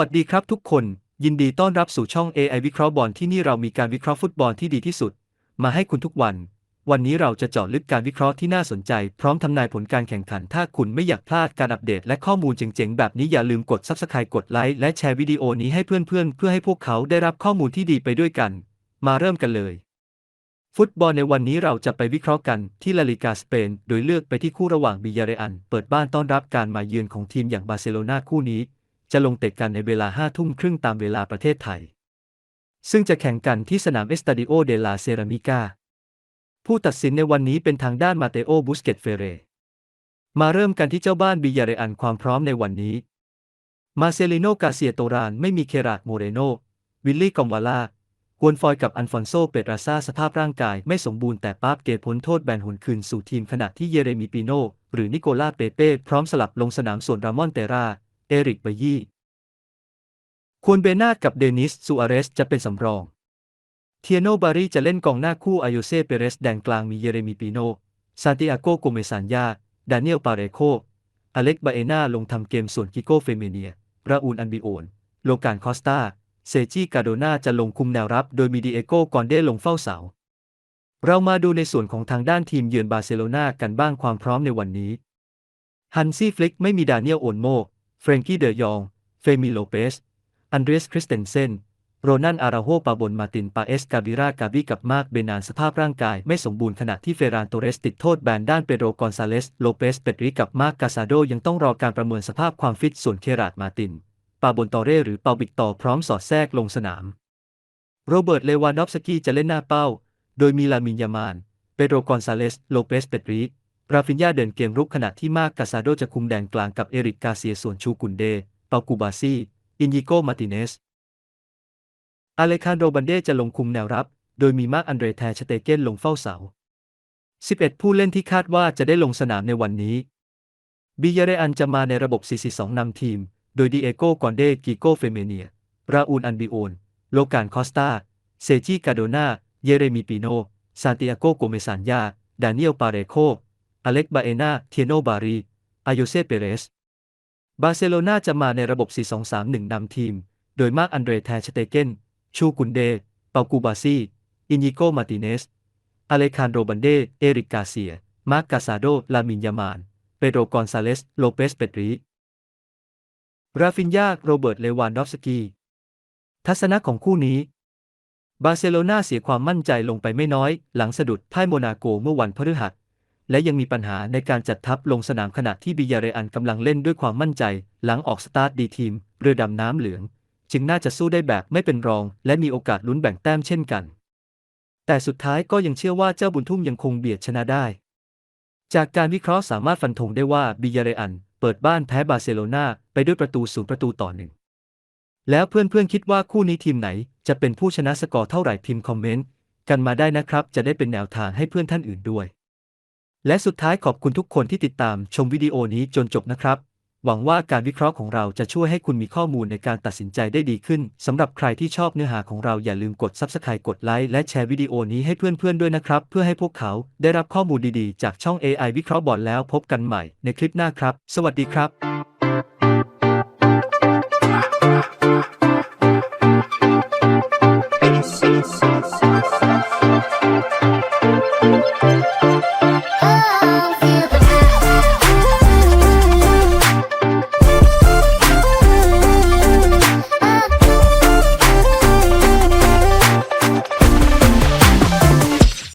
วัสดีครับทุกคน ยินดีต้อนรับสู่ช่อง AI วิเคราะห์บอลที่นี่เรามีการวิเคราะห์ฟุตบอลที่ดีที่สุด มาให้คุณทุกวัน วันนี้เราจะเจาะลึกการวิเคราะห์ที่น่าสนใจ พร้อมทำนายผลการแข่งขัน ถ้าคุณไม่อยากพลาดการอัปเดต และข้อมูลเจ๋งๆ แบบนี้อย่าลืมกด Subscribe กดไลค์และแชร์วิดีโอนี้ให้เพื่อนๆ เพื่อให้พวกเขาได้รับข้อมูลที่ดีไปด้วยกัน มาเริ่มกันเลย ฟุตบอลในวันนี้เราจะไปวิเคราะห์กันที่ลาลิกาสเปน โดยเลือกไปที่คู่ระหว่างบิยาเรอันเปิดบ้านต้อนรับการมาเยือนของทีมอย่างบาร์เซโลนาคู่นี้ จะลงเตะกันในเวลา5ทุ่มครึ่งตามเวลาประเทศไทย ซึ่งจะแข่งกันที่สนามเอสตาดิโอเดลาเซรามิกาผู้ตัดสินในวันนี้เป็นทางด้านมาเตโอบุสเกตเฟเร มาเริ่มกันที่เจ้าบ้านบิยาเรอันความพร้อมในวันนี้ มาเซลิโนกาเซียโตรานไม่มีเคราดโมเรโน วิลลี่กอมวาลากวนฟอยกับอันฟอนโซเปตราซาสภาพร่างกายไม่สมบูรณ์แต่ปาบเกตพ้นโทษแบนหุนคืนสู่ทีมขณะที่เยเรมีปิโน หรือนิโคลาเปเป้ พร้อมสลับลงสนามส่วนรามอนเตรา เอริกเบยี่ควรเบนาดกับเดนิสซูอาเรสจะเป็นสำรอง เทียโนบารีจะเล่นกองหน้าคู่อายุเซเปเรสแดนกลางมีเยเรมีปิโน ซานติอาโกโกเมซานยา ดานิเอลปาเรโค อเล็กบาเอนาลงทำเกมส่วนกิโกเฟเมเนีย ราอูนอันบิโอน โลกานคอสตา เซจิกาโดนาจะลงคุมแนวรับ โดยมีดีเอโกกอนเดลงเฝ้าเสา เรามาดูในส่วนของทางด้านทีมเยือนบาร์เซโลนากันบ้างความพร้อมในวันนี้ ฮันซี่ฟลิกไม่มีดานิเอลโอนโม เฟรนกี้เดยอง เฟมิโลเปส อันเดรสคริสเตนเซน โรนันอาราโฮปาบนมาติน ปาเอส กาบิรากาบิกับมาร์กเบนานสภาพร่างกายไม่สมบูรณ์ขณะที่เฟรานโตเรสติดโทษแบนด้านเปโดรกอนซาเลส โลเปส เปตริกับมาร์กกาซาโดยังต้องรอการประเมินสภาพความฟิตส่วนเคราดมาติน ปาบนตอเร่หรือเปาบิกตอพร้อมสอดแทรกลงสนาม โรเบิร์ต เลวานอฟสกี้จะเล่นหน้าเป้า โดยมีลามินยามาน เปโดรกอนซาเลส โลเปส เปตริ ราฟินยาเดินเกมรุกขณะที่มาร์กกาซาโดจะคุมแดนกลางกับเอริกกาเซียส่วนชูกุนเด เปากูบาซี อินยิโกมาติเนสอเลคานโดบันเดจะลงคุมแนวรับ โดยมีมาร์กอันเดรแทชเตเกนลงเฝ้าเสา 11 ผู้เล่นที่คาดว่าจะได้ลงสนามในวันนี้ บิยาเรอันจะมาในระบบ 4-4-2 นำทีม โดยดีเอโกกอนเด กิโกเฟเมเนีย ราอูนอันบิโอน โลกานคอสตา เซจิกาโดนา เยเรมีปิโน ซานติอาโกโกเมซานยา ดานิเอล ปาเรโค อเล็กบาเอนาเทียโนบารีอาโยเซเปเรส บาร์เซโลนาจะมาในระบบ 4-2-3-1 นำทีม โดยมาร์กอันเดรแทชเตเกน ชูกุนเด เปากูบาซี อินยิโกมาติเนส อเลคานโดบันเด เอริกกาเซีย มาร์กกาซาโด ลามินยามาน เปโดรกอนซาเลส โลเปสเปตริราฟินยา โรเบิร์ต เลวานดอฟสกี ทัศนะของคู่นี้ บาร์เซโลนาเสียความมั่นใจลงไปไม่น้อย หลังสะดุดพ่ายโมนาโกเมื่อวันพฤหัส และยังมีปัญหาในการจัดทัพลงสนามขณะที่บิยาเรอันกำลังเล่นด้วยความมั่นใจ หลังออกสตาร์ทดีทีม เรือดำน้ำเหลือง จึงน่าจะสู้ได้แบบไม่เป็นรอง และมีโอกาสลุ้นแบ่งแต้มเช่นกัน แต่สุดท้ายก็ยังเชื่อว่าเจ้าบุญทุ่มยังคงเบียดชนะได้ จากการวิเคราะห์สามารถฟันธงได้ว่าบิยาเรอันเปิดบ้านแพ้บาร์เซโลนาไปด้วยประตูศูนย์ประตูต่อหนึ่งแล้วเพื่อนๆคิดว่าคู่นี้ทีมไหน จะเป็นผู้ชนะสกอร์เท่าไหร่พิมพ์คอมเมนต์กันมาได้นะครับ จะได้เป็นแนวทางให้เพื่อนท่านอื่นด้วย และสุดท้ายขอบคุณทุกคนที่ติดตามชมวิดีโอนี้จนจบนะครับ หวังว่าการวิเคราะห์ของเราจะช่วยให้คุณมีข้อมูลในการตัดสินใจได้ดีขึ้น สำหรับใครที่ชอบเนื้อหาของเราอย่าลืมกด Subscribe กดไลค์และแชร์วิดีโอนี้ให้เพื่อนๆด้วยนะครับ เพื่อให้พวกเขาได้รับข้อมูลดีๆ จากช่อง AI วิเคราะห์บอร์ดแล้วพบกันใหม่ในคลิปหน้าครับ สวัสดีครับ